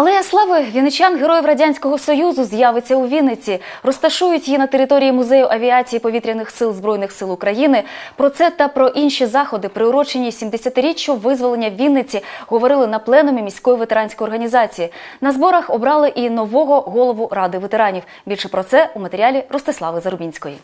Алея слави вінничан героїв радянського союзу з'явиться у Вінниці. Розташують її на території музею авіації повітряних сил збройних сил України. Про це та про інші заходи, приурочені 70-річчю визволення Вінниці, говорили на пленумі міської ветеранської організації. На зборах обрали і нового голову ради ветеранів. Більше про це у матеріалі Ростислави Зарубінської.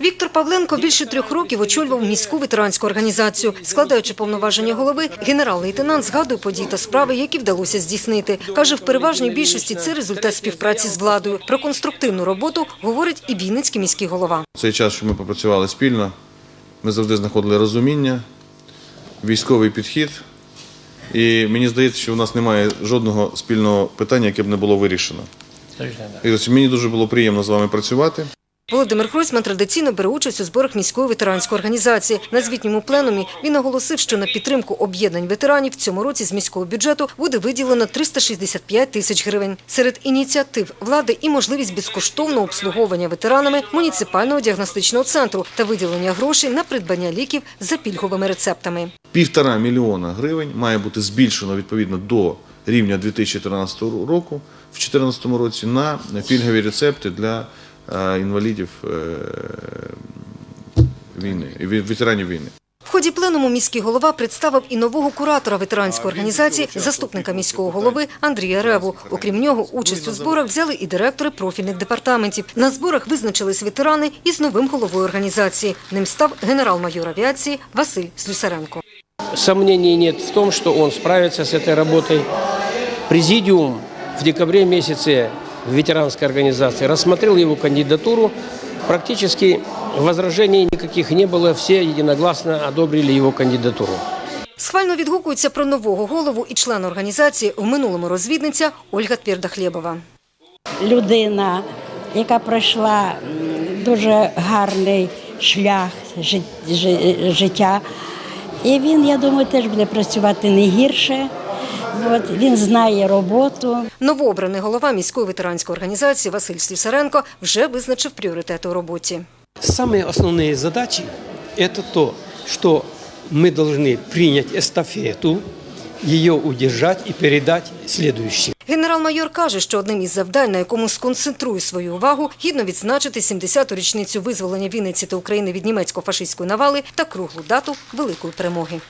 Віктор Павленко більше трьох років очолював міську ветеранську організацію. Складаючи повноваження голови, генерал-лейтенант згадує події та справи, які вдалося здійснити. Каже, в переважній більшості це результат співпраці з владою. Про конструктивну роботу говорить і Вінницький міський голова. Цей час, що ми попрацювали спільно, ми завжди знаходили розуміння, військовий підхід. І мені здається, що в нас немає жодного спільного питання, яке б не було вирішено. І мені дуже було приємно з вами працювати. Володимир Хройсман традиційно бере участь у зборах міської ветеранської організації. На звітньому пленумі він наголосив, що на підтримку об'єднань ветеранів в цьому році з міського бюджету буде виділено 365 тисяч гривень. Серед ініціатив влади і можливість безкоштовного обслуговування ветеранами муніципального діагностичного центру та виділення грошей на придбання ліків за пільговими рецептами. Півтора мільйона гривень має бути збільшено відповідно до рівня 2013 року в 2014 році на пільгові рецепти для інвалідів е, війни, ветеранів війни. В ході пленуму міський голова представив і нового куратора ветеранської організації, заступника міського голови Андрія Реву. Окрім нього, участь у зборах взяли і директори профільних департаментів. На зборах визначились ветерани із новим головою організації. Ним став генерал-майор авіації Василь Слюсаренко. Сомнений нет в том, что он справится с этой работой. Президиум в декабре месяце в ветеранской организации рассмотрел его кандидатуру. Практически возражений никаких не было, все единогласно одобрили его кандидатуру. Схвально відгукується про нового голову і члена організації в минулому розвідниця Ольга Твердохлєбова. людина, яка пройшла дуже гарний шлях життя. І він, я думаю, теж буде працювати не гірше. От, він знає роботу. Новообраний голова міської ветеранської організації Василь Слюсаренко вже визначив пріоритети у роботі. Самые основные задачи – это то, что мы должны принять эстафету, ее удержать и передать следующим. Генерал-майор каже, що одним із завдань, на якому сконцентрує свою увагу, гідно відзначити 70-ту річницю визволення Вінниці та України від німецько-фашистської навали та круглу дату великої перемоги.